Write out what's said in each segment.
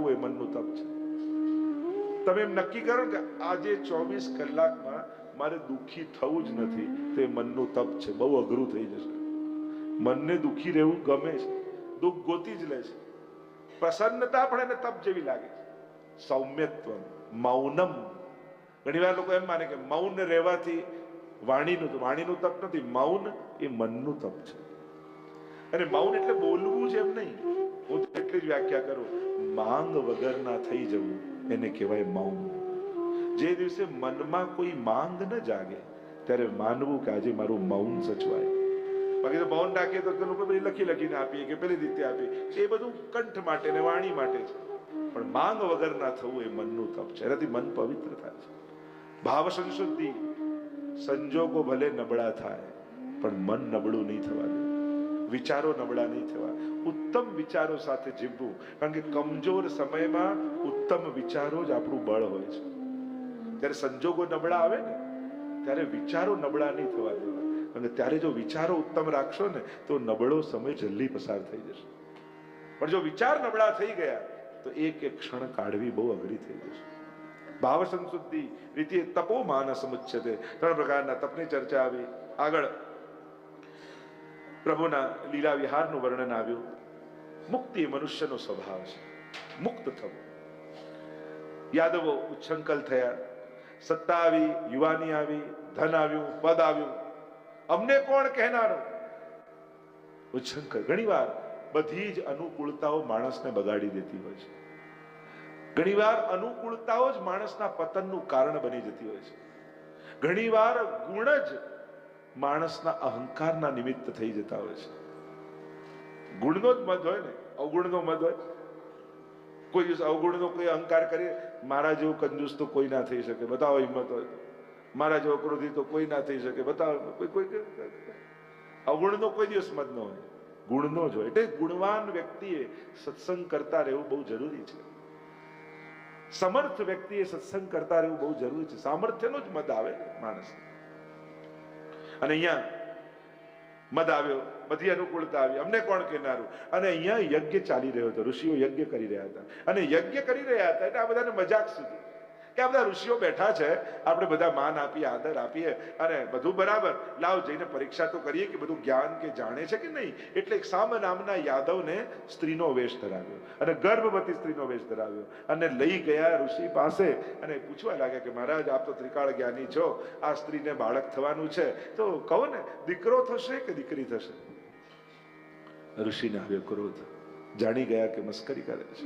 રાખવું એ મનનું તપ છે. તમે એમ નક્કી કરો કે આજે ચોવીસ કલાકમાં મારે દુઃખી થવું જ નથી, તે મનનું તપ છે. બહુ અઘરું થઈ જશે. મનને દુઃખી રહેવું ગમે છે. દુઃખ ગોતી જ લે છે. પ્રસન્નતા પણ એને તપ જેવી લાગે છે. સૌમ્યત્વ મૌનમ. ઘણી વાર લોકો એમ માને કે મૌન રહેવાથી વાણીનું વાણીનું તપ નથી. મૌન એ મનનું તપ છે. અને મૌન એટલે બોલવું જ એમ નહીં. હું તો એટલી જ વ્યાખ્યા કરું. માંગ વગરના થઈ જવું, એને કહેવાય મૌન જે દિવસે મનમાં કોઈ માંગ ન જાગે, ત્યારે માનવું કે આજે મારું મૌન સચવાય. બાકી તો મૌન રાખીએ તો લોકો પછી લખી લખીને આપીએ કે પેલી રીતે આપીએ. એ બધું કંઠ માટે ને વાણી માટે છે. પણ માંગ વગર ના થવું એ મનનું તપ છે. એનાથી મન પવિત્ર થાય છે. ભાવ સંશુદ્ધિ, સંજોગો ભલે નબળા થાય, પણ મન નબળું નહીં થવા દે. વિચારો નબળા નહીં થવા. ઉત્તમ વિચારો સાથે જીવવું. કારણ કે કમજોર સમયમાં ઉત્તમ વિચારો જ આપણું બળ હોય છે. ત્યારે સંજોગો નબળા આવે ને, ત્યારે વિચારો નબળા નહીં થવા દેવા. અને ત્યારે જો વિચારો ઉત્તમ રાખશો ને, તો નબળો સમય જલ્દી પસાર થઈ જશે. પણ જો વિચાર નબળા થઈ ગયા, તો એક એક ક્ષણ કાઢવી બહુ અઘરી થઈ જશે. ભાવ સંશુદ્ધિ રીતે તપો માનસ મુચ્યતે ત્રણ પ્રકારના તપની ચર્ચા આવી. આગળ. પ્રભુના લીલા વિહારનું વર્ણન આવ્યું. મુક્તિ મનુષ્યનો સ્વભાવ છે. મુક્ત થવું. યાદવો ઉચ્છંકલ થયા. સત્તા આવી, યુવાની આવી, ધન આવ્યું, પદ આવ્યું. અમને કોણ કહેનારો? ઉચ્છંકલ. ઘણીવાર બધી જ અનુકૂળતાઓ માણસને બગાડી દેતી હોય છે. ઘણીવાર અનુકૂળતાઓ જ માણસના પતનનું કારણ બની જતી હોય છે. ઘણીવાર ગુણ જ માણસના અહંકારના નિમિત્ત થઈ જતા હોય છે. ગુણનો જ મત હોય ને, અવગુણનો મત હોય. કોઈ અવગુણનો કોઈ અહંકાર કરીએ, મારા જેવું કંજૂસ તો કોઈ ના થઈ શકે, બતાવો હિંમત હોય મારા જેવો ક્રોધી તો કોઈ ના થઈ શકે, બતાવો કોઈ કોઈ અવગુણનો કોઈ દિવસ મત ન હોય. ગુણનો જ હોય. એટલે ગુણવાન વ્યક્તિએ સત્સંગ કરતા રહેવું બહુ જરૂરી છે. સમર્થ વ્યક્તિએ સત્સંગ કરતા રહેવું બહુ જરૂરી છે. સામર્થ્યનો જ મત આવે માણસ અને અહીંયા મદ આવ્યો બધી અનુકૂળતા આવી. અમને કોણ કહેનારું? અને અહીંયા યજ્ઞ ચાલી રહ્યો હતો, ઋષિઓ યજ્ઞ કરી રહ્યા હતા. અને યજ્ઞ કરી રહ્યા હતા એટલે આ બધાને મજાક સુધી. કે આ બધા ઋષિઓ બેઠા છે, આપણે બધા માન આપીએ, આદર આપીએ, અને બધું બરાબર. લાવ જઈને પરીક્ષા તો કરીએ કે બધું જ્ઞાન કે જાણે છે કે નહીં? એટલે સામ નામના યાદવને સ્ત્રીનો વેશ ધરાવ્યો અને ગર્ભવતી સ્ત્રીનો વેશ ધરાવ્યો. અને લઈ ગયા ઋષિ પાસે અને પૂછવા લાગ્યા કે મહારાજ, આપ તો ત્રિકાળ જ્ઞાની છો, આ સ્ત્રીને બાળક થવાનું છે. તો કહો ને, દીકરો થશે કે દીકરી થશે? ઋષિને આવ્યો ક્રોધ. જાણી ગયા કે મસ્કરી કરે છે.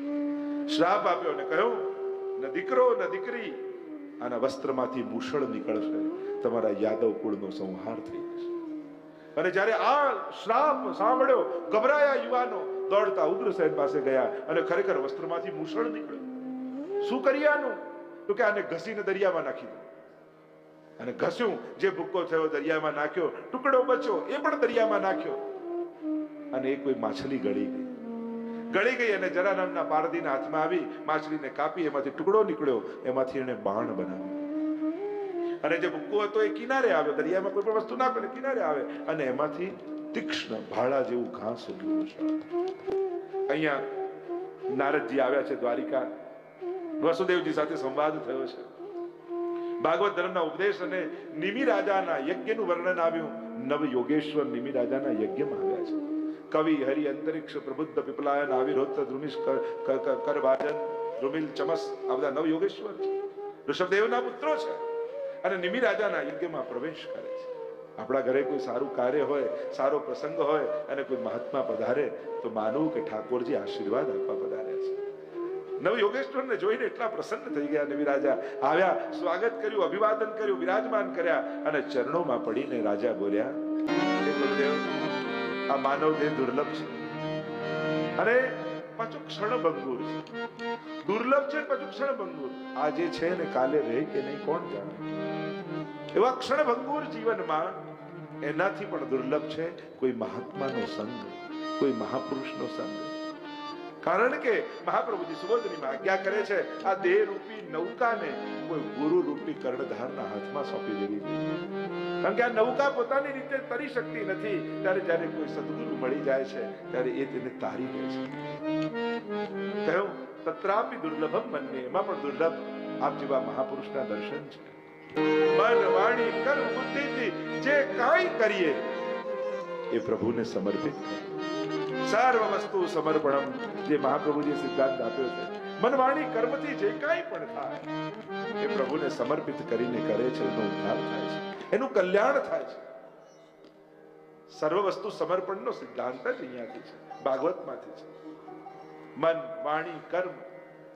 શ્રાપ આપ્યો અને કહ્યું ન દીકરો ને દીકરી, આના વસ્ત્રમાંથી ભૂષણ નીકળશે. તમારા યાદવ કુળનો સંહાર થઈ જશે. અને જ્યારે આ શ્રાપ સાંભળ્યો, ગભરાયા યુવાનો, દોડતા ઉગ્રસેન પાસે ગયા અને ખરેખર વસ્ત્રમાંથી મૂષળ નીકળ્યું. શું કર્યાનું આનું? તો કે આને ઘસીને દરિયામાં નાખી દો અને ઘસ્યું, જે ભૂક્કો થયો દરિયામાં નાખ્યો, ટુકડો બચ્યો, એ પણ દરિયામાં નાખ્યો. અને એ કોઈ માછલી ગળી ગઈ. ગળી ગઈ અને જરા નામના પારદીના હાથમાં આવી માછલીને કાપી, એમાંથી ટુકડો નીકળ્યો, એમાંથી એને બાણ બનાવ્યું. અને જે ભૂક્કો હતો એ કિનારે આવે, દરિયામાં કોઈ પણ વસ્તુ ના પડે, કિનારે આવે અને એમાંથી તીક્ષ્ણ ભાળા જેવું ઘાસ ઉગ્યું છે. અહીંયા નારદજી આવ્યા છે, દ્વારિકા. વસુદેવજી સાથે સંવાદ થયો છે. ભાગવત ધર્મના ઉપદેશ અને નિમિ રાજાના યજ્ઞનું વર્ણન આવ્યું. નવ યોગેશ્વર નિમિ રાજાના યજ્ઞમાં આવ્યા છે. કવિ હરિ અંતરિક્ષ પ્રબુદ્ધ પીપલાયન આવિર્હોત્ર ધ્રુમિશ કરભાજન ધ્રુમિલ ચમસ આ બધા નવ યોગેશ્વર ઋષભદેવના પુત્રો છે અને નિમિ રાજાના યજ્ઞમાં પ્રવેશ કરે છે. આપણા ઘરે કોઈ સારું કાર્ય હોય, સારો પ્રસંગ હોય અને કોઈ મહાત્મા પધારે, તો માનવું કે ઠાકોરજી આશીર્વાદ આપવા પધારે છે. નવ યોગેશ્વરને જોઈને એટલા પ્રસન્ન થઈ ગયા નવી રાજા. આવ્યા, સ્વાગત કર્યું, અભિવાદન કર્યું, વિરાજમાન કર્યા અને ચરણોમાં પડીને રાજા બોલ્યા આ માનવ દેહ દુર્લભ છે. અને પાછું ક્ષણભંગુર છે. દુર્લભ છે પાછું ક્ષણભંગુર. આજે છે ને કાલે રહે કે નહીં, કોણ જાણે? એવા ક્ષણભંગુર જીવનમાં એનાથી પણ દુર્લભ છે કોઈ મહાત્માનો સંગ, કોઈ મહાપુરુષનો સંગ. કારણ કે મહાપ્રભુજી સુબોધનીમાં આજ્ઞા કરે છે, આ દેહ રૂપી નૌકાને કોઈ ગુરુ રૂપી કર્ણધારના હાથમાં સોંપી દેવી. કારણ કે આ નૌકા પોતાની રીતે તરી શકતી નથી, ત્યારે જ્યારે કોઈ સદગુરુ મળી જાય છે, ત્યારે એ તેને તારી દે છે. કહ્યું તત્રાપી દુર્લભમ બંને એમાં પણ દુર્લભ આપ જેવા મહાપુરુષના દર્શન છે. મન વાણી કર્મ બુદ્ધિથી જે કાંઈ કરીએ, એ પ્રભુને સમર્પિત કરીએ. સર્વ વસ્તુ સમર્પણમ, જે મહાપ્રભુજી સિદ્ધાંત આપ્યો છે. મન વાણી કર્મથી જે કાંઈ પણ થાય, એ પ્રભુને સમર્પિત કરીને કરે છે, એનો ઉદ્ધાર થાય છે. એનું કલ્યાણ થાય છે. સર્વ વસ્તુ સમર્પણનો સિદ્ધાંત જ અહીંયાથી છે, ભાગવતમાંથી છે. મન, વાણી, કર્મ,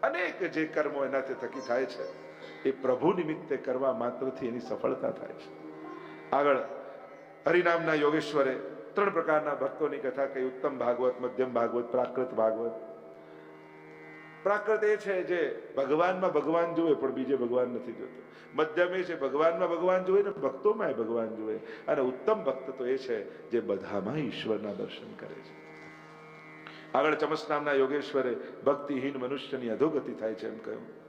અનેક જે કર્મો એનાથી થકી થાય છે, એ પ્રભુ નિમિત્તે કરવા માત્રથી એની સફળતા થાય છે. આગળ, હરિનામના યોગેશ્વરે ત્રણ પ્રકારના ભક્તોની કથા કહી, ઉત્તમ ભાગવત, મધ્યમ ભાગવત, પ્રાકૃત ભાગવત પ્રાકૃત એ છે જે ભગવાનમાં ભગવાન જોવે પણ બીજે ભગવાન નથી જોતો. મધ્યમ એ છે, ભગવાનમાં ભગવાન જોવે ને ભક્તોમાં ભગવાન જોવે અને ઉત્તમ ભક્ત તો એ છે જે બધામાં ઈશ્વરના દર્શન કરે છે. આગળ ચમસ નામના યોગેશ્વરે ભક્તિહીન મનુષ્યની અધોગતિ થાય છે એમ કહ્યું.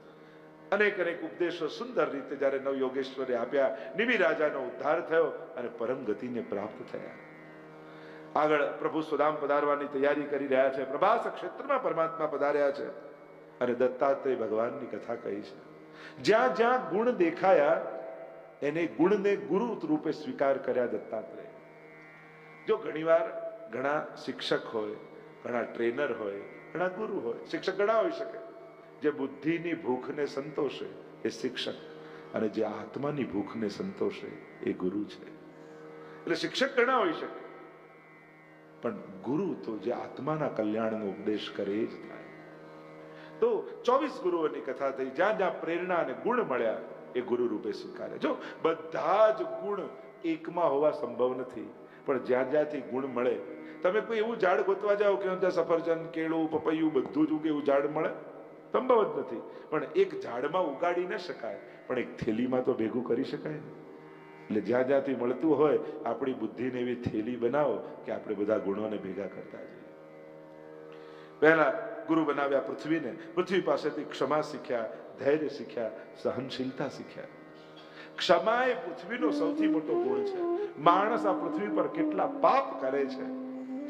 અનેક અનેક ઉપદેશો સુંદર રીતે જ્યારે નવ યોગેશ્વરે આપ્યા નિમિ રાજાનો ઉદ્ધાર થયો અને પરમ ગતિને પ્રાપ્ત થયા. આગળ પ્રભુ સુદામ પધારવાની તૈયારી કરી રહ્યા છે. પ્રભાસ ક્ષેત્રમાં પરમાત્મા પધાર્યા છે. અને દત્તાત્રેય ભગવાનની કથા કહી છે. જ્યાં જ્યાં ગુણ દેખાયા, એને ગુણને ગુરુ રૂપે સ્વીકાર કર્યા દત્તાત્રેય. જો ઘણીવાર ઘણા શિક્ષક હોય, ઘણા ટ્રેનર હોય, ઘણા ગુરુ હોય, શિક્ષક ઘણા હોઈ શકે. જે બુદ્ધિની ભૂખને સંતોષે એ શિક્ષક અને જે આત્માની ભૂખને સંતોષે એ ગુરુ છે. એટલે શિક્ષક ઘણા હોઈ શકે. પણ ગુરુ તો જે આત્માના કલ્યાણનો ઉપદેશ કરે એ જ થાય. તો ચોવીસ ગુરુઓની કથા થઈ. જ્યાં જ્યાં પ્રેરણા અને ગુણ મળ્યા, એ ગુરુ રૂપે સ્વીકારે. જો, બધા જ ગુણ એકમાં હોવા સંભવ નથી. પણ જ્યાં જ્યાંથી ગુણ મળે, તમે કોઈ એવું ઝાડ ગોતવા જાઓ કે ત્યાં સફરજન, કેળું, પપૈયું બધું જ ઉગે એવું ઝાડ મળે? સંભવ જ નથી. પણ એક ઝાડમાં ઉગાડી ન શકાય, પણ એક થેલીમાં તો ભેગું કરી શકાય. એટલે જ્યાં જ્યાંથી મળતું હોય, આપણી બુદ્ધિને એવી થેલી બનાવો કે આપણે બધા ગુણોને ભેગા કરતા જઈએ. પહેલા ગુરુ બનાવ્યા પૃથ્વીને, પૃથ્વી પાસેથી ક્ષમા શીખ્યા, ધૈર્ય શીખ્યા, સહનશીલતા શીખ્યા. ક્ષમા એ પૃથ્વીનો સૌથી મોટો ગુણ છે. માણસ આ પૃથ્વી પર કેટલા પાપ કરે છે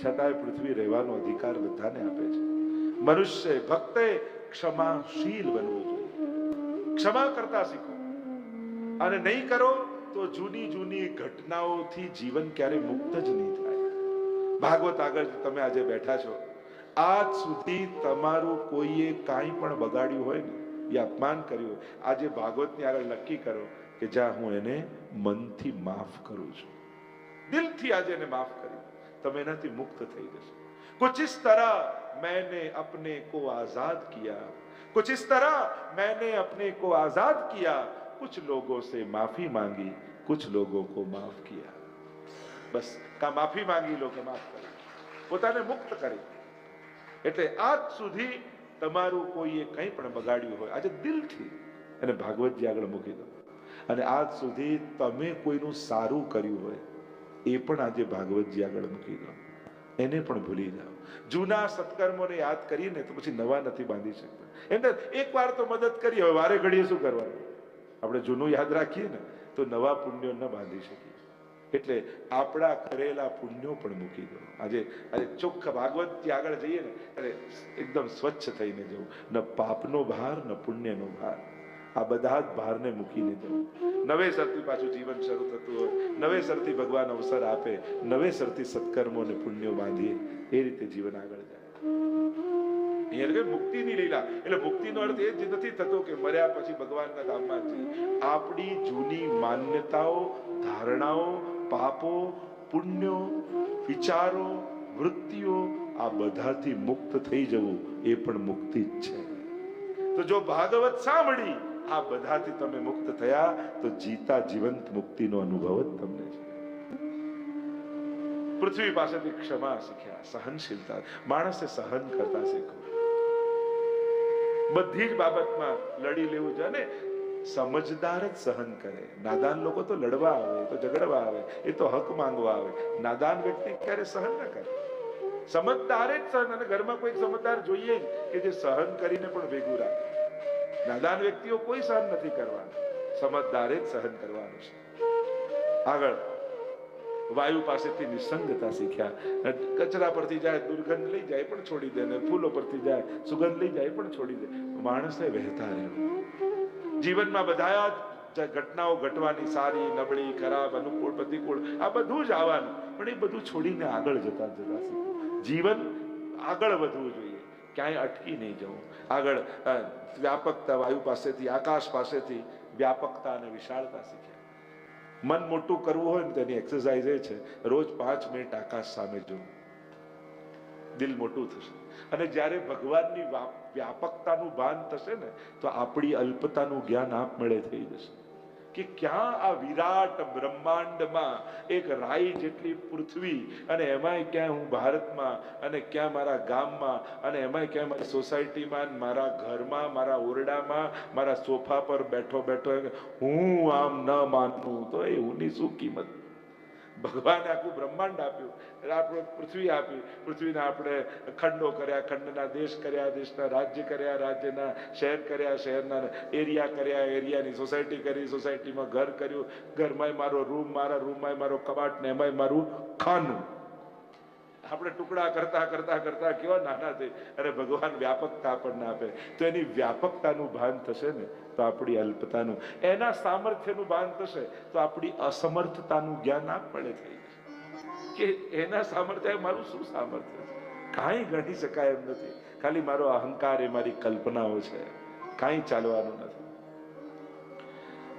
છતાંય પૃથ્વી રહેવાનો અધિકાર બધાને આપે છે. મનુષ્ય ભક્તે ક્ષમાશીલ બનવું જોઈએ. ક્ષમા કરતા શીખો. અને નહીં કરો તો જૂની જૂની ઘટનાઓથી જીવન ક્યારે મુક્ત જ નહીં થાય. ભાગવત આગળ તમે આજે બેઠા છો. આજ સુધી તમારું કોઈએ કાંઈ પણ બગાડ્યું હોય ને, એ અપમાન કર્યું હોય, આજે ભાગવતની આગળ નક્કી કરો કે જ્યાં હું એને મનથી માફ કરું છું. દિલથી આજે એને માફ કરી તમે એનાથી મુક્ત થઈ જશો. કુછ ઇસ તરહ મેને અપને કો આઝાદ કિયા. કુછ ઇસ તરહ મેને અપને કો આઝાદ કિયા. કુછ લોગો સે માફી માંગી, કુછ લોગો કો માફ કિયા. બસ, કા માફી માંગી લો કે માફ કરી. પોતાને મુક્ત કરી. એટલે આજ સુધી તમારું કોઈએ કંઈ પણ બગાડ્યું હોય, આજે દિલથી એને ભાગવતજી આગળ મૂકી દો. અને આજ સુધી તમે કોઈનું સારું કર્યું હોય, એ પણ આજે ભાગવતજી આગળ મૂકી દો. એને પણ ભૂલી જાઓ. જૂના સત્કર્મોને યાદ કરીને તો પછી નવા નથી બાંધી શકતા. એમ એક વાર તો મદદ કરી, હવે વારે ઘડીએ શું કરવાનું? આપણે જૂનું યાદ રાખીએ ને, તો નવા પુણ્યો ન બાંધી શકીએ. એટલે આપણા કરેલા પુણ્યો પણ મૂકી દો. આજે આજે ચોખ્ખા ભાગવતથી આગળ જઈએ ને એટલે એકદમ સ્વચ્છ થઈને જવું. ન પાપનો ભાર, ન પુણ્યનો ભાર. આ બધા જ ભારને મૂકીને જવું નવેસરથી પાછું જીવન શરૂ થતું હોય. નવેસરથી ભગવાન અવસર આપે. નવેસરથી સત્કર્મો અને પુણ્યો બાંધીએ. એ રીતે જીવન આગળ જાય. એટલે મુક્તિની લીલા. એટલે મુક્તિનો અર્થ એ જ નથી થતો કે મર્યા પછી ભગવાનના ધામમાં જઈએ. આપણી જૂની માન્યતાઓ, ધારણાઓ પાપો, પુણ્યો, વિચારો, વૃત્તિઓ આ બધાથી મુક્ત થઈ જવું એ પણ મુક્તિ જ છે. તો જો ભાગવત સાંભળી, આ બધાથી તમે મુક્ત થયા, તો જીતા જીવંત મુક્તિનો અનુભવ જ તમને છે. પૃથ્વી પાસેથી ક્ષમા શીખ્યા, સહનશીલતા. માણસે સહન કરતા શીખવું. બધી જ બાબતમાં લડી લેવું છે અને સમજદાર જ સહન કરે. નાદાન લોકો તો લડવા આવે તો ઝઘડવા આવે, એ તો હક માંગવા આવે. નાદાન વ્યક્તિ ક્યારે સહન ન કરે? સમજદારે જ સહન, અને ઘરમાં કોઈ સમજદાર જોઈએ કે જે સહન કરીને પણ ભેગું રાખે. નાદાન વ્યક્તિઓ કોઈ સહન નથી કરવાના. સમજદારે જ સહન કરવાનું છે. આગળ. વાયુ પાસેથી નિસંગતા શીખ્યા. કચરા પરથી જાય, દુર્ગંધ લઈ જાય પણ છોડી દે ને ફૂલો પરથી જાય, સુગંધ લઈ જાય પણ છોડી દે. માણસને વહેતા રહેવું. જીવનમાં બધા જ ઘટનાઓ ઘટવાની સારી, નબળી, ખરાબ, અનુકૂળ, પ્રતિકૂળ, આ બધું જ આવવાનું. પણ એ બધું છોડીને આગળ જતા જતા જીવન આગળ વધવું જોઈએ. ક્યાંય અટકી નહીં જવું. આગળ વ્યાપકતા વાયુ પાસેથી, આકાશ પાસેથી વ્યાપકતા અને વિશાળતા શીખ્યા મન મોટું કરવું હોય ને તેની એક્સરસાઇઝ એ છે, રોજ પાંચ મિનિટ આકાશ સામે જોવું. દિલ મોટું થશે. અને જ્યારે ભગવાનની વા- વ્યાપકતાનું ભાન થશે ને, તો આપણી અલ્પતાનું જ્ઞાન આપમેળે થઈ જશે. કે ક્યાં આ વિરાટ બ્રહ્માંડમાં એક રાઈ જેટલી પૃથ્વી અને એમાંય ક્યાંય હું ભારતમાં અને ક્યાં મારા ગામમાં અને એમાંય ક્યાંય મારી સોસાયટીમાં મારા ઘરમાં, મારા ઓરડામાં, મારા સોફા પર બેઠો બેઠો, હું આમ ન માનવું તો એ હુંની શું કિંમત? ભગવાને આખું બ્રહ્માંડ આપ્યું. એટલે આપણે પૃથ્વી આપી. પૃથ્વીના આપણે ખંડો કર્યા, ખંડના દેશ કર્યા, દેશના રાજ્ય કર્યા, રાજ્યના શહેર કર્યા, શહેરના એરિયા કર્યા, એરિયાની સોસાયટી કરી, સોસાયટીમાં ઘર કર્યું. ઘરમાં મારો રૂમ, મારા રૂમમાં મારો કબાટ ને એમાંય મારું ખાનું. આપણે ટુકડા કરતા કરતા કરતા કેવા નાના થઈ. અરે ભગવાન વ્યાપકતા આપણને આપે. તો એની વ્યાપકતાનું ભાન થશે ને, તો આપણી અલ્પતાનું. એના સામર્થ્યનું ભાન થશે, તો આપણી અસમર્થતાનું જ્ઞાન આપડે થઈ કે એના સામર્થ્ય, મારું શું સામર્થ્ય કાંઈ ગણી શકાય એમ નથી. ખાલી મારો અહંકાર એ મારી કલ્પનાઓ છે. કાંઈ ચાલવાનું નથી.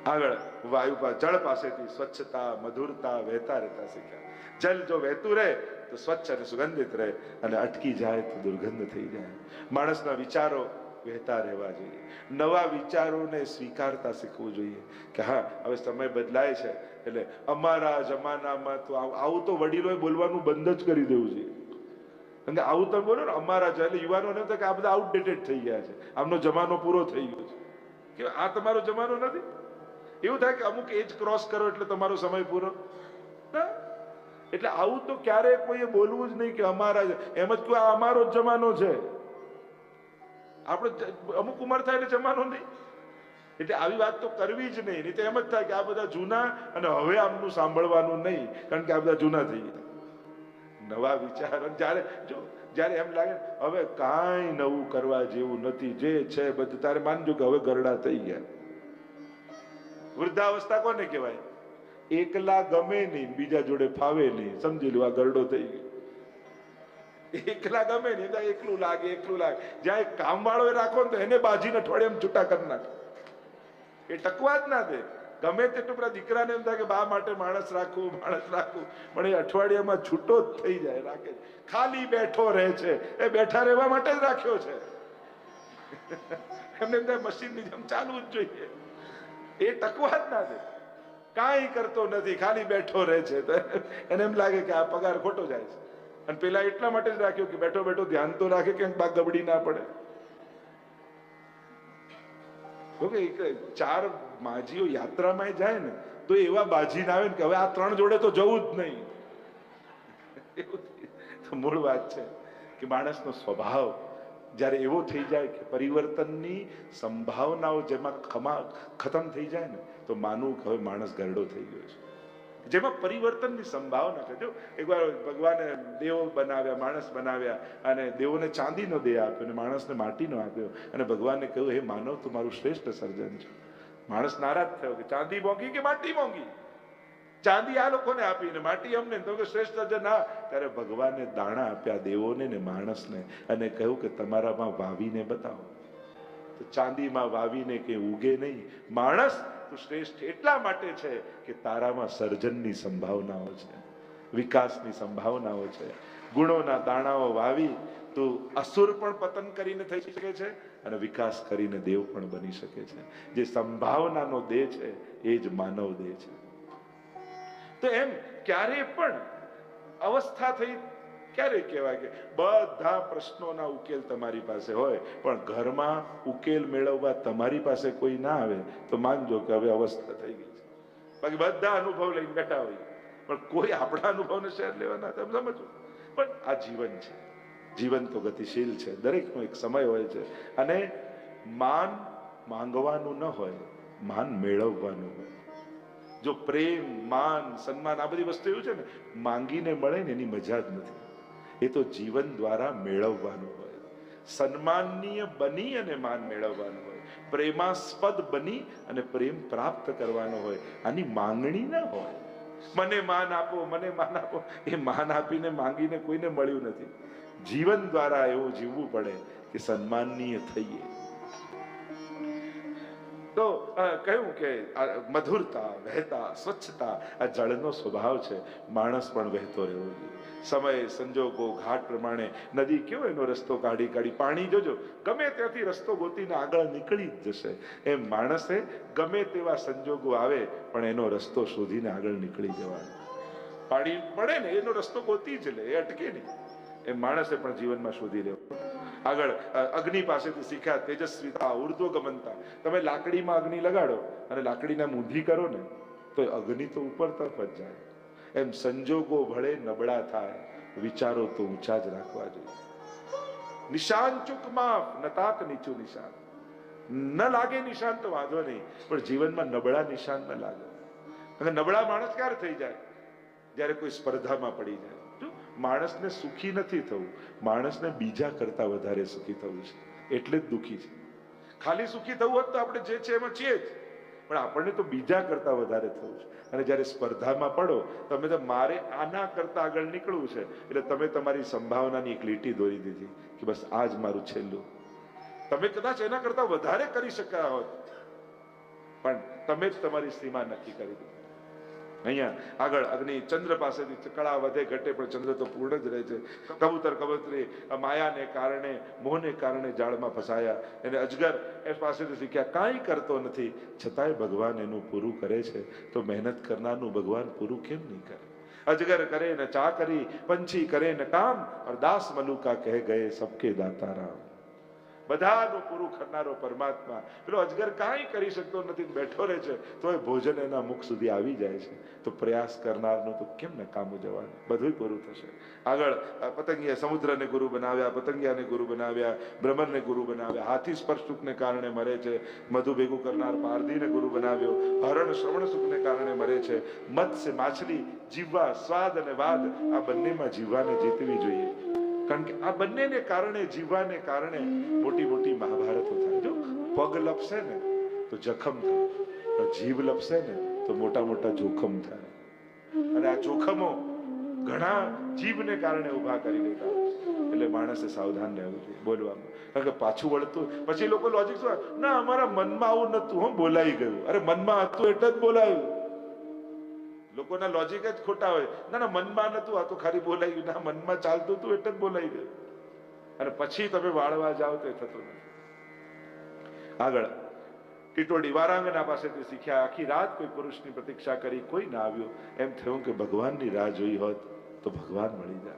આગળ વાયુ જળ પાસેથી સ્વચ્છતા, મધુરતા, વહેતા રહેતા શીખ્યા. જલ જો વહેતું રહે તો સ્વચ્છ અને સુગંધિત રહે અને અટકી જાય તો દુર્ગંધ થઈ જાય. માણસના વિચારો વહેતા રહેવા જોઈએ. નવા વિચારોને સ્વીકારતા શીખવું જોઈએ કે હા, હવે સમય બદલાય છે. એટલે અમારા જમાનામાં તો આવું તો વડીલોએ બોલવાનું બંધ જ કરી દેવું જોઈએ. કારણ કે આવું તમે બોલો ને, અમારા એટલે યુવાનોને થાય કે આ બધા આઉટડેટેડ થઈ ગયા છે. આમનો જમાનો પૂરો થઈ ગયો છે. કે આ તમારો જમાનો નથી? એવું થાય કે અમુક એજ ક્રોસ કરો એટલે તમારો સમય પૂરો? ના. એટલે આવું તો ક્યારે કોઈએ બોલવું જ નહીં કે અમારા એમ જ કહ્યું આ અમારો જ જમાનો છે. આપણે અમુક ઉંમર થાય એટલે જમાનો નહીં. એટલે આવી વાત તો કરવી જ નહીં. નહીં તો એમ જ થાય કે આ બધા જૂના અને હવે આમનું સાંભળવાનું નહીં. કારણ કે આ બધા જૂના થઈ ગયા. નવા વિચાર. જ્યારે, જો, જ્યારે એમ લાગે, હવે કાંઈ નવું કરવા જેવું નથી. જે છે બધું, તારે માનજો કે હવે ગરડા થઈ ગયા. વૃદ્ધાવસ્થા કોને કહેવાય? એકલા ગમે નહીં, બીજા જોડે ફાવે નહીં. સમજી લો, આ ગરડો થઈ ગયો. એકલા ગમે નહીં એકલું લાગે એકલું લાગે. જ્યાં એક કામવાળો એ રાખો ને તો એને બાજીને અઠવાડિયામાં છૂટા કરી નાખે. એ ટકવા જ ના દે. ગમે તેટલું પેલા દીકરાને એમ થાય કે, બા, માટે માણસ રાખવું માણસ રાખવું પણ એ અઠવાડિયામાં છૂટો જ થઈ જાય, રાખે. ખાલી બેઠો રહે છે. એ બેઠા રહેવા માટે જ રાખ્યો છે. એમને એમ થાય, મશીનની જેમ ચાલવું જ જોઈએ. એ ટકવા જ ના દે. કાંઈ કરતો નથી, ખાલી બેઠો રહે છે. એને એમ લાગે કે આ પગાર ખોટો જાય છે. અને પેલા એટલા માટે જ રાખ્યો કે બેઠો બેઠો ધ્યાન તો રાખે કે બાગ ગબડી ના પડે. ચાર માજીઓ યાત્રામાં જાય ને, તો એવા બાજી ના આવે ને કે હવે આ ત્રણ જોડે તો જવું જ નહીં. તો મૂળ વાત છે કે માણસનો સ્વભાવ જ્યારે એવો થઈ જાય કે પરિવર્તનની સંભાવનાઓ જેમાં ખમા, ખતમ થઈ જાય ને, તો માનવું કે હવે માણસ ગરડો થઈ ગયો છે. જેમાં પરિવર્તનની સંભાવના છે. જો એકવાર ભગવાને દેવો બનાવ્યા, માણસ બનાવ્યા, અને દેવોને ચાંદીનો દેહ આપ્યો અને માણસને માટીનો આપ્યો અને ભગવાને કહ્યું, હે માનવ, તું મારું શ્રેષ્ઠ સર્જન છે. માણસ નારાજ થયો કે ચાંદી મોંઘી કે માટી મોંઘી? ચાંદી આ લોકોને આપીને, માટી અમને? તો કે શ્રેષ્ઠ જન ના ત્યારે ભગવાને દાણા આપ્યા દેવોને ને માણસને અને કહ્યું કે તમારામાં વાવીને બતાવો. તો ચાંદીમાં વાવીને કે ઉગે નહીં. માણસ તો શ્રેષ્ઠ એટલા માટે છે કે તારામાં સર્જનની સંભાવનાઓ છે, વિકાસની સંભાવનાઓ છે. ગુણોના દાણાઓ વાવી તો અસુર પણ પતન કરીને થઈ શકે છે અને વિકાસ કરીને દેવ પણ બની શકે છે. જે સંભાવનાનો દેહ છે, એ જ માનવ દેહ છે. તો એમ ક્યારે પણ અવસ્થા થઈ ક્યારે કહેવાય કે બધા પ્રશ્નોના ઉકેલ તમારી પાસે હોય, પણ ઘરમાં ઉકેલ મેળવવા તમારી પાસે કોઈ ના આવે, તો માનજો કે હવે અવસ્થા થઈ ગઈ છે. બાકી બધા અનુભવ લઈને બેઠા હોય. પણ કોઈ આપણા અનુભવને શેર લેવાના તમે સમજો પણ આ જીવન છે. જીવન તો ગતિશીલ છે. દરેકનો એક સમય હોય છે. અને માન માંગવાનું ન હોય, માન મેળવવાનું હોય. જો પ્રેમ, માન, સન્માન આ બધી વસ્તુ એવું છે ને, માંગીને મળે ને એની મજા જ નથી. એ તો જીવન દ્વારા મેળવવાનું હોય. સન્માનનીય બની અને માન મેળવવાનું હોય. પ્રેમાસ્પદ બની અને પ્રેમ પ્રાપ્ત કરવાનો હોય. આની માંગણી ના હોય. મને માન આપો, મને માન આપો. એ માન આપીને માંગીને કોઈને મળ્યું નથી. જીવન દ્વારા એવું જીવવું પડે કે સન્માનનીય થઈએ. તો કહ્યું કે મધુરતા, વહેતા, સ્વચ્છતા આ જળનો સ્વભાવ છે. માણસ પણ વહેતો રહેવો જોઈએ. સમય સંજોગો, ઘાટ પ્રમાણે નદી કેવો એનો રસ્તો કાઢી કાઢી પાણી જોજો. ગમે ત્યાંથી રસ્તો ગોતીને આગળ નીકળી જ જશે. એમ માણસે ગમે તેવા સંજોગો આવે, પણ એનો રસ્તો શોધીને આગળ નીકળી જવાનો. પાણી પડે ને, એનો રસ્તો ગોતી જ લે, એ અટકે નહીં. એ માણસે પણ જીવનમાં શોધી લેવું. આગળ અગ્નિ પાસેથી શીખ્યા, તેજસ્વીતા, ઉર્ધ્વગમનતા. તમે લાકડીમાં અગ્નિ લગાડો અને લાકડીને મૂંધી કરો ને, તો અગ્નિ તો ઉપર તરફ જ જાય. એમ સંજોગો ભળે નબળા થાય, વિચારો તો ઊંચા જ રાખવા જોઈએ. નિશાન ચૂક માફ નતાક નીચું નિશાન. ન લાગે નિશાન તો વાંધો નહીં, પણ જીવનમાં નબળા નિશાન ન લાગે. નબળા માણસ ક્યારે થઈ જાય? જ્યારે કોઈ સ્પર્ધામાં પડી જાય. માણસને સુખી નથી થવું, માણસને બીજા કરતા વધારે સુખી થવું છે. એટલે જ દુખી છે. ખાલી સુખી થવું હોત તો આપણે જે છે એમાં છીએ જ. પણ આપણને તો બીજા કરતા વધારે થવું છે. અને જ્યારે સ્પર્ધામાં પડો, તમે તો મારે આના કરતા આગળ નીકળવું છે. એટલે તમે તમારી સંભાવનાની એક લીટી દોરી દીધી કે બસ આ જ મારું છેલ્લું. તમે કદાચ એના કરતા વધારે કરી શક્યા હોત. પણ તમે જ તમારી સીમા નક્કી કરી દીધી. અહીંયા આગળ અગ્નિ ચંદ્ર પાસેથી કળા વધે ઘટે, પણ ચંદ્ર તો પૂર્ણ જ રહે છે. કબૂતર કબૂતરી માયાને કારણે, મોહને કારણે જાળમાં ફસાયા. એને અજગર એ પાસેથી શીખ્યા, કાંઈ કરતો નથી, છતાંય ભગવાન એનું પૂરું કરે છે. તો મહેનત કરનારનું ભગવાન પૂરું કેમ નહીં કરે? અજગર કરે ને ચાકરી પંછી કરે ને કામ દાસ મલુકા કહે ગયે સબકે દાતા રામ બધાનું પૂરું કરનારો પરમાત્મા. પેલો અજગર કાંઈ કરી શકતો નથી બેઠો રહે છે તો એ ભોજન એના મુખ સુધી આવી જાય છે. તો પ્રયાસ કરનારનું તો કેમ ને કામ જવાનું? બધું પૂરું થશે. આગળ પતંગિયા સમુદ્રને ગુરુ બનાવ્યા, પતંગિયાને ગુરુ બનાવ્યા, બ્રહ્મણને ગુરુ બનાવ્યા. હાથી સ્પર્શ સુખને કારણે મરે છે, મધુ ભેગું કરનાર પારધીને ગુરુ બનાવ્યો, હરણ શ્રવણ સુખને કારણે મરે છે. મત્સ્ય, માછલી, જીવવા, સ્વાદ અને વાદ આ બંનેમાં જીવવાને જીતવી જોઈએ. કારણ કે આ બંનેને કારણે જીવવાને કારણે મોટી મોટી મહાભારતો થાય. જો પગ લપસે ને, તો જખમ થાય. જીવ લપસે ને, તો મોટા મોટા જોખમ થાય. અને આ જોખમો ઘણા જીભને કારણે ઊભા કરી દેતા એટલે માણસે સાવધાન રહેવું જોઈએ, બોલવામાં. કારણ કે પાછું વળતું પછી લોકો લોજિક શું ના, અમારા મનમાં આવું નતું. હું બોલાઈ ગયું. અરે, મનમાં હતું એટલે જ બોલાયું. લોકોના લોજિક જ ખોટા હોય. ના ના, મનમાં નતું, આ તો ખાલી બોલાઈ ના, મનમાં ચાલતું હતું એટલે જ બોલાઈ ગયું. અને પછી તમે વાળવા જાઓ તો એ થતું નથી. આગળ. ટીટોડી વારાંગના પાસેથી શીખ્યા, આખી રાત કોઈ પુરુષની પ્રતીક્ષા કરી, કોઈ ના આવ્યો. એમ થયું કે ભગવાનની રાહ જોઈ હોત તો ભગવાન મળી જાય.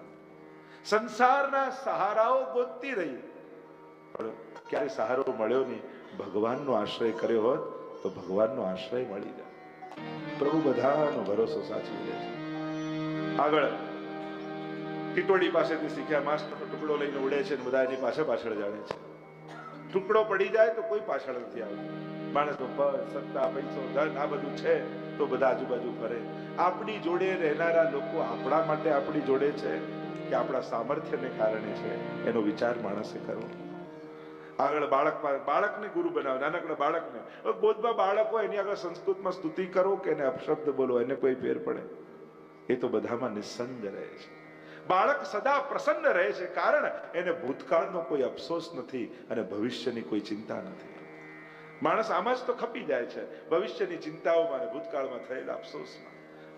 સંસારના સહારાઓ ગોતતી રહી. પણ ક્યારે સહારો મળ્યો નહીં. ભગવાનનો આશ્રય કર્યો હોત તો ભગવાનનો આશ્રય મળી જાય. પ્રભુ બધાનો ભરોસો સાચવી લે છે. આગળ ટીટોડી પાસેથી શીખ્યા, માસ્ટરનો ટુકડો લઈને ઉડે છે ને બધા એની પાછળ પાછળ જાણે છે. ટુકડો પડી જાય તો કોઈ પાછળ નથી આવતું. માણસનો પદ સત્તા, પૈસો, ધન, આ બધું છે તો બધા આજુબાજુ ફરે. આપણી જોડે રહેનારા લોકો આપણા માટે આપણી જોડે છે કે આપણા સામર્થ્યને કારણે છે? એનો વિચાર માણસે કરવો. આગળ બાળક બાળકને ગુરુ બનાવે, નાનકડા બાળકને. બોધમાં બાળક હોય, એની આગળ સંસ્કૃતમાં સ્તુતિ કરો કે એને અપશબ્દ બોલો, એને કોઈ ફેર પડે? એ તો બધામાં નિસ્સંગ રહે છે. બાળક સદા પ્રસન્ન રહે છે, કારણ એને ભૂતકાળનો કોઈ અફસોસ નથી અને ભવિષ્યની કોઈ ચિંતા નથી. માણસ આમાં જ તો ખપી જાય છે, ભવિષ્યની ચિંતાઓમાં ભૂતકાળમાં થયેલા અફસોસમાં.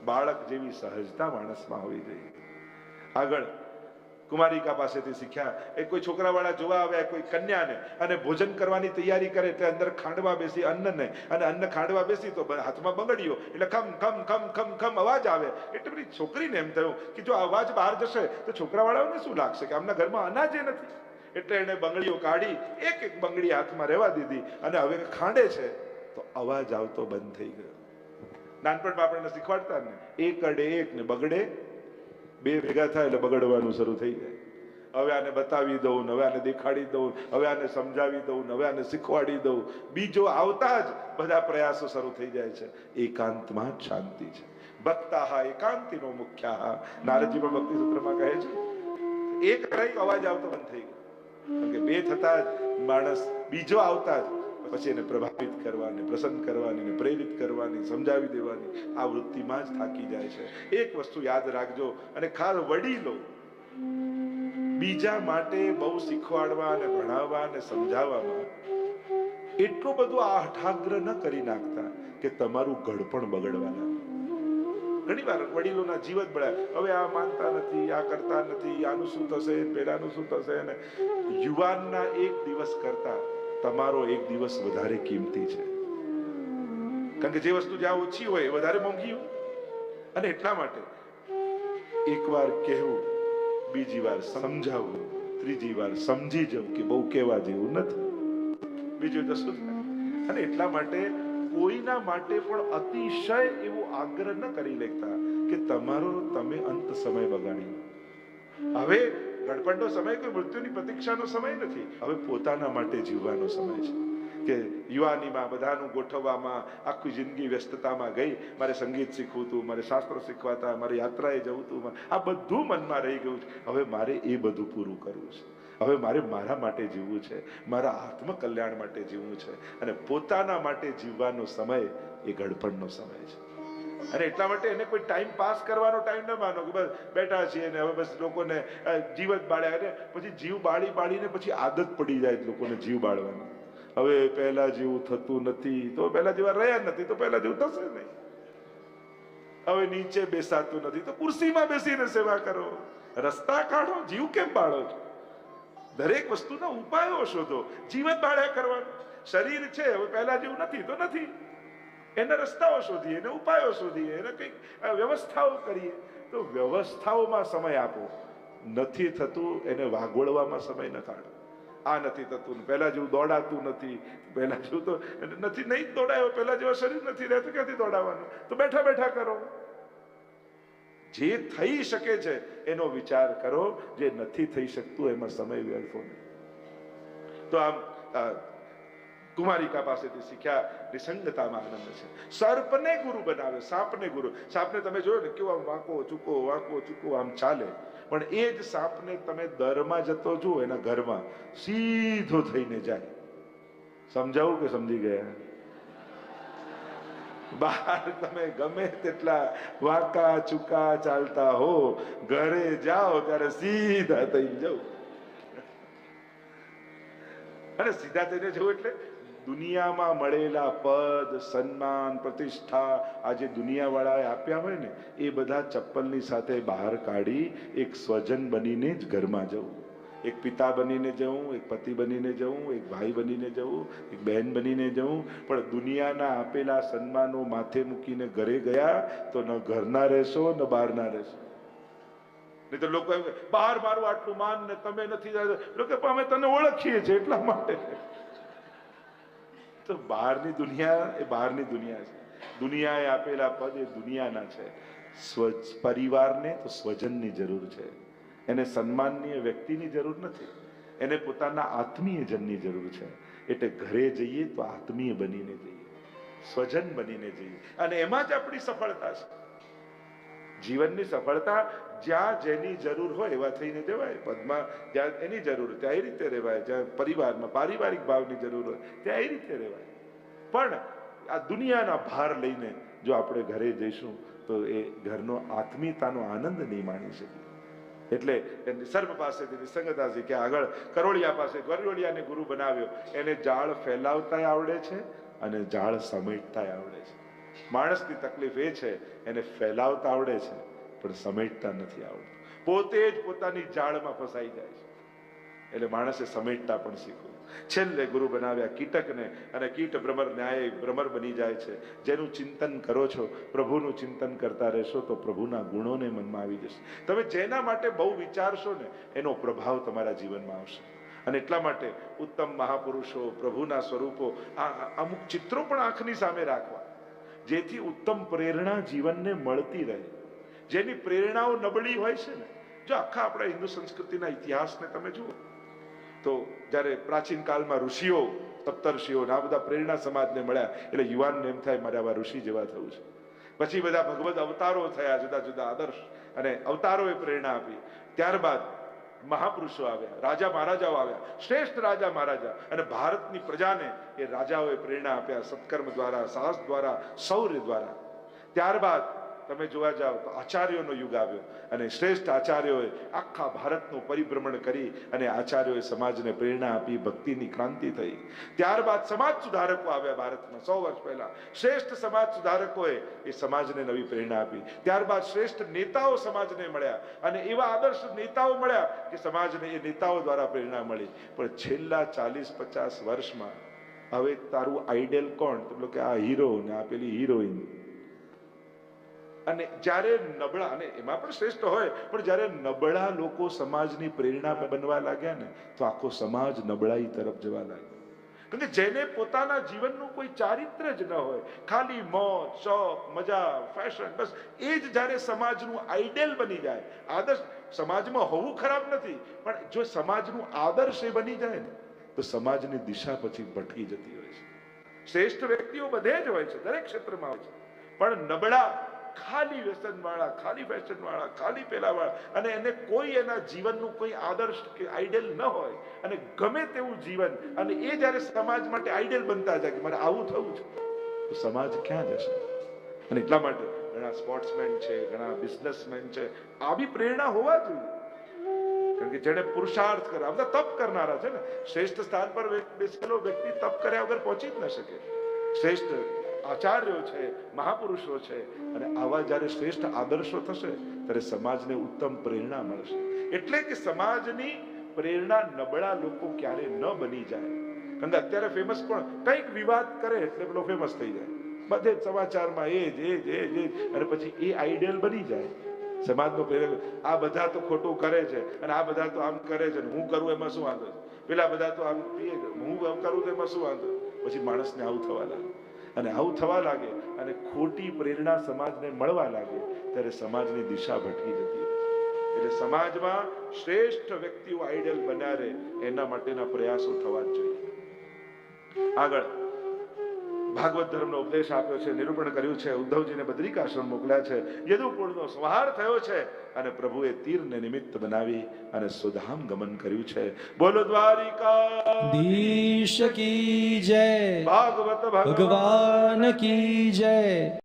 બાળક જેવી સહજતા માણસમાં હોવી જોઈએ. આગળ કુમારિકા પાસેથી શીખ્યા. એ કોઈ છોકરાવાળા જોવા આવ્યા, કોઈ કન્યાને, અને ભોજન કરવાની તૈયારી કરે એટલે અંદર ખાંડવા બેસી અન્નને, અને અન્ન ખાંડવા બેસી તો હાથમાં બંગડીઓ, એટલે ખમ ખમ ખમ ખમ ખમ અવાજ આવે. એટલે પેલી છોકરીને એમ થયું કે જો અવાજ બહાર જશે, તો છોકરાવાળાઓને શું લાગશે કે આમના ઘરમાં અનાજે નથી? એટલે એને બંગડીઓ કાઢી, એક એક બંગડી હાથમાં રહેવા દીધી, અને હવે ખાંડે છે, તો અવાજ આવતો બંધ થઈ ગયો. નાનપણમાં આપણને શીખવાડતા ને એક એક ને બગડે બે ભેગા થાય એટલે બગડવાનું શરૂ થઈ જાય. હવે આને બતાવી દઉં હવે આને દેખાડી દઉં, હવે આને સમજાવી દઉં હવે આને શીખવાડી દઉં. બીજો આવતા જ બધા પ્રયાસો શરૂ થઈ જાય છે. એકાંતમાં જ શાંતિ છે. ભક્તા એકાંતિનો મુખ્ય નારદજી પણ ભક્તિ સૂત્રમાં કહે છે, એક રહી અવાજ આવતો બંધ થઈ ગયો. બે થતા જ માણસ બીજો આવતા જ પછી એને પ્રભાવિત કરવાની, પ્રસન્ન કરવાની પ્રેરિત કરવાની, સમજાવી દેવાની, આ વૃત્તિમાં જ થાકી જાય છે. એક વસ્તુ યાદ રાખજો અને ખાસ વડીલો બીજા માટે બહુ શીખવાડવા અને ભણાવવા અને સમજાવવામાં એટલું બધું આ હઠાગ્ર ન કરી નાખતા કે તમારું ઘડપણ બગડવાના. ઘણી વાર વડીલોના જીવ જ બળ્યા. હવે આ માનતા નથી, આ કરતા નથી, આનું શું થશે, પેલાનું શું થશે? ને યુવાનના એક દિવસ કરતા તમારો એક દિવસ વધારે કિંમતી છે. કારણ કે જે વસ્તુ જ્યાં ઓછી હોય એ વધારે મોંઘી હોય. અને એટલા માટે એકવાર કહેવું, બીજી વાર સમજાવવું ત્રીજી વાર સમજી જવું કે બહુ કહેવા જેવું નથી. બીજું તો અને એટલા માટે કોઈના માટે પણ અતિશય એવો આગ્રહ ન કરી લેતા કે તમારો, તમે અંત સમય બગાડી હવે ગડપણનો સમય કોઈ મૃત્યુની પ્રતીક્ષાનો સમય નથી. હવે પોતાના માટે જીવવાનો સમય છે. કે યુવાનીમાં, બધાનું ગોઠવવામાં, આખી જિંદગી વ્યસ્તતામાં ગઈ, મારે સંગીત શીખવું હતું મારે શાસ્ત્રો શીખવાતા, મારે યાત્રાએ જવું હતું આ બધું મનમાં રહી ગયું છે. હવે મારે એ બધું પૂરું કરવું છે. હવે મારે મારા માટે જીવવું છે. મારા આત્મકલ્યાણ માટે જીવવું છે. અને પોતાના માટે જીવવાનો સમય એ ગડપણનો સમય છે. અને એટલા માટે એને કોઈ ટાઈમ પાસ કરવાનો ટાઈમ ન માનો કે બસ બેઠા છીએ ને હવે બસ લોકોને જીવ જ બાળ્યા અને પછી જીવ બાળી બાળીને પછી આદત પડી જાય લોકોને જીવ બાળવાની. હવે પહેલા જેવું થતું નથી. તો પહેલા જેવા રહ્યા નથી. તો પહેલા જેવું થશે નહીં. હવે નીચે બેસાતું નથી. તો કુર્સીમાં બેસીને સેવા કરો. રસ્તા કાઢો. જીવ કેમ બાળો છો? દરેક વસ્તુના ઉપાયો શોધો. જીવન બાળ્યા કરવાનું. શરીર છે. હવે પહેલા જેવું નથી. તો નથી. એના રસ્તાઓ શોધીએ, એને ઉપાયો શોધીએ, એને કંઈક વ્યવસ્થાઓ કરીએ. તો વ્યવસ્થાઓમાં સમય આપો. નથી થતું એને વાગોળવામાં સમય ન કાઢો. આ નથી થતું. પહેલા જેવું દોડાતું નથી. પહેલા જેવું તો નથી, નહીં દોડાયો. પહેલા જેવા શરીર નથી રહેતું, ક્યાંથી દોડાવવાનું તો બેઠા બેઠા કરો. જે થઈ શકે છે, એનો વિચાર કરો. જે નથી થઈ શકતું, એમાં સમય વેડફો નહીં. તો આમ કુમારિકા પાસેથી શીખ્યા નિસંગતામાં આનંદ છે. સર્પને ગુરુ બનાવે, સાપને ગુરુ. સાપને તમે જોયો ને, કેવો આમ વાંકો ચૂકો વાંકો ચૂકો, આમ ચાલે. પણ એ જ સાપને તમે દરમાં જતો જુઓ, એના ઘરમાં સીધો થઈને જાય. સમજાવું કે સમજી ગયા? બહાર તમે ગમે તેટલા વાંકા ચૂકા ચાલતા હો, ઘરે જાઓ ત્યારે સીધા થઈ જાઓ અને સીધા થઈને જવું એટલે દુનિયામાં મળેલા પદ, સન્માન, પ્રતિષ્ઠા આજે દુનિયાવાળાએ આપ્યા હોય ને, એ બધા ચપ્પલની સાથે બહાર કાઢી એક સ્વજન બનીને જ ઘરમાં જવું. એક પિતા બનીને જવું, એક પતિ બનીને જવું, એક ભાઈ બનીને જવું, એક બહેન બનીને જવું. પણ દુનિયાના આપેલા સન્માનો માથે મૂકીને ઘરે ગયા તો ન ઘરના રહેશો, ન બહારના રહેશો. નહીં તો લોકો બહાર મારું આટલું માન ને તમે નથી જતા." લોકો "પણ અમે તને ઓળખીએ છીએ એટલા માટે. તો બહારની દુનિયા એ બહારની દુનિયા છે. દુનિયાએ આપેલા પદ એ દુનિયાના છે. સ્વજ, પરિવારને તો સ્વજનની જરૂર છે. એને સન્માનનીય વ્યક્તિની જરૂર નથી. એને પોતાના આત્મીય જનની જરૂર છે. એટલે ઘરે જઈએ તો આત્મીય બનીને જઈએ. સ્વજન બનીને જઈએ. અને એમાં જ આપણી સફળતા છે. જીવનની સફળતા જ્યાં જેની જરૂર હોય એવા થઈને જવાય. પદમાં જ્યાં એની જરૂર ત્યાં એ રીતે રહેવાય. જ્યાં પરિવારમાં પારિવારિક ભાવની જરૂર હોય, ત્યાં એ રીતે રહેવાય. પણ આ દુનિયાના ભાર લઈને જો આપણે ઘરે જઈશું, તો એ ઘરનો આત્મીયતાનો આનંદ નહીં માણી શકીએ. એટલે સર્વ પાસેથી નિસંગતા છે કે આગળ કરોળિયા પાસે કરોળિયાને ગુરુ બનાવ્યો. એને જાળ ફેલાવતાય આવડે છે અને જાળ સમેટતાય આવડે છે. માણસની તકલીફ એ છે, એને ફેલાવતા આવડે છે, પણ સમેટતા નથી આવડતું. પોતે જ પોતાની જાળમાં ફસાઈ જાય છે. એટલે માણસે સમેટતા પણ શીખવું. છેલ્લે ગુરુ બનાવ્યા કીટકને, અને કીટ ભ્રમર ન્યાય ભ્રમર બની જાય છે. જેનું ચિંતન કરો છો, પ્રભુનું ચિંતન કરતા રહેશો, તો પ્રભુના ગુણોને મનમાં આવી જશે. તમે જેના માટે બહુ વિચારશો ને, એનો પ્રભાવ તમારા જીવનમાં આવશે. અને એટલા માટે ઉત્તમ મહાપુરુષો, પ્રભુના સ્વરૂપો, આ અમુક ચિત્રો પણ આંખની સામે રાખવા. જેથી ઉત્તમ પ્રેરણા જીવનને મળતી રહે. જેની પ્રેરણાઓ નબળી હોય છે ને, જો આખા આપણા હિન્દુ સંસ્કૃતિના ઇતિહાસને તમે જુઓ, તો જ્યારે પ્રાચીન કાળમાં ઋષિઓ, સપ્તર્ષિઓ આ બધા પ્રેરણા સમાજને મળ્યા, એટલે યુવાનને એમ થાય મારે આવા ઋષિ જેવા થવું છે. પછી બધા ભગવદ અવતારો થયા જુદા જુદા આદર્શ, અને અવતારોએ પ્રેરણા આપી. ત્યારબાદ મહાપુરુષો આવ્યા, રાજા મહારાજાઓ આવ્યા, શ્રેષ્ઠ રાજા મહારાજા. અને ભારતની પ્રજાને એ રાજાઓએ પ્રેરણા આપ્યા, સત્કર્મ દ્વારા, સાહસ દ્વારા, શૌર્ય દ્વારા. ત્યારબાદ તમે જોવા જાઓ તો આચાર્યોનો યુગ આવ્યો અને શ્રેષ્ઠ આચાર્યોએ આખા ભારતનું પરિભ્રમણ કરી અને આચાર્યોએ સમાજને પ્રેરણા આપી, ભક્તિની ક્રાંતિ થઈ. ત્યારબાદ સમાજ સુધારકો આવ્યા ભારતમાં, સો વર્ષ પહેલા. શ્રેષ્ઠ સમાજ સુધારકોએ એ સમાજને નવી પ્રેરણા આપી. ત્યારબાદ શ્રેષ્ઠ નેતાઓ સમાજને મળ્યા અને એવા આદર્શ નેતાઓ મળ્યા કે સમાજને એ નેતાઓ દ્વારા પ્રેરણા મળી. પણ છેલ્લા ચાલીસ પચાસ વર્ષમાં હવે તારું આઈડલ કોણ? તો કે આ હીરો ને આ પેલી હિરોઈન અને જ્યારે નબળા, અને એમાં પણ શ્રેષ્ઠ હોય, પણ જ્યારે નબળા લોકો સમાજની પ્રેરણા બનવા લાગ્યા ને, તો આખો સમાજ નબળાઈ તરફ જવા લાગ્યો. કારણ કે જેને પોતાના જીવનનું કોઈ ચારિત્ર જ ન હોય, ખાલી મોજ, શોખ, મજા ફેશન બસ, એ જ જ્યારે સમાજનું આઈડેલ બની જાય, આદર્શ, સમાજમાં હોવું ખરાબ નથી, પણ જો સમાજનું આદર્શ એ બની જાય ને, તો સમાજની દિશા પછી ભટકી જતી હોય છે. શ્રેષ્ઠ વ્યક્તિઓ બધે જ હોય છે, દરેક ક્ષેત્રમાં હોય છે. પણ નબળા ખાલી વ્યસન વાળા, ખાલી ફેશન વાળા, ખાલી પેલા વાળા અને એને કોઈ એના જીવનનું કોઈ આદર્શ કે આઈડિયલ ન હોય અને ગમે તેવું જીવન અને એ જ્યારે સમાજ માટે આઈડિયલ બનતા જાય કે મારે આવું થવું છે, તો સમાજ ક્યાં જશે? અને એટલા માટે ઘણા સ્પોર્ટ્સમેન છે, ઘણા બિઝનેસમેન છે, આવી પ્રેરણા હોવા જોઈએ. કારણ કે જેને પુરુષાર્થ કરે બધા તપ કરનારા છે ને. શ્રેષ્ઠ સ્થાન પર બેસેલો વ્યક્તિ તપ કર્યા વગર પહોંચી જ ન શકે. શ્રેષ્ઠ આચાર્યો છે, મહાપુરુષો છે. અને આવા જ્યારે શ્રેષ્ઠ આદર્શો થશે, ત્યારે સમાજને ઉત્તમ પ્રેરણા મળશે. એટલે કે સમાજની પ્રેરણા નબળા લોકો ક્યારે ન બની જાય. કારણ કે અત્યારે ફેમસ પણ કંઈક વિવાદ કરે એટલે પેલો ફેમસ થઈ જાય. બધે સમાચારમાં એ જ એ જ એ જ અને પછી એ આઈડિયલ બની જાય. સમાજનો પ્રેરક, આ બધા તો ખોટું કરે છે, અને આ બધા તો આમ કરે છે હું કરું એમાં શું વાંધો છે? પેલા બધા તો આમ હું આમ કરું તો એમાં શું વાંધો પછી માણસને આવું થવા લાગે. અને આવું થવા લાગે અને ખોટી પ્રેરણા સમાજને મળવા લાગે, ત્યારે સમાજની દિશા ભટકી જતી એટલે સમાજમાં શ્રેષ્ઠ વ્યક્તિઓ આઈડલ રહે, એના માટેના પ્રયાસો થવા જ જોઈએ. આગળ ભાગવત ધર્મનો ઉપદેશ આપ્યો છે નિરૂપણ કર્યું છે ઉદ્ધવજીને બદ્રિકાશ્રમ મોકલ્યા છે યદુકુળનો સંહાર થયો છે અને પ્રભુએ તીરને નિમિત્ત બનાવી અને સુધામ ગમન કર્યું છે. બોલો દ્વારિકા દીશ કી જય ભાગવત ભગવાન ભગવાન કી જય.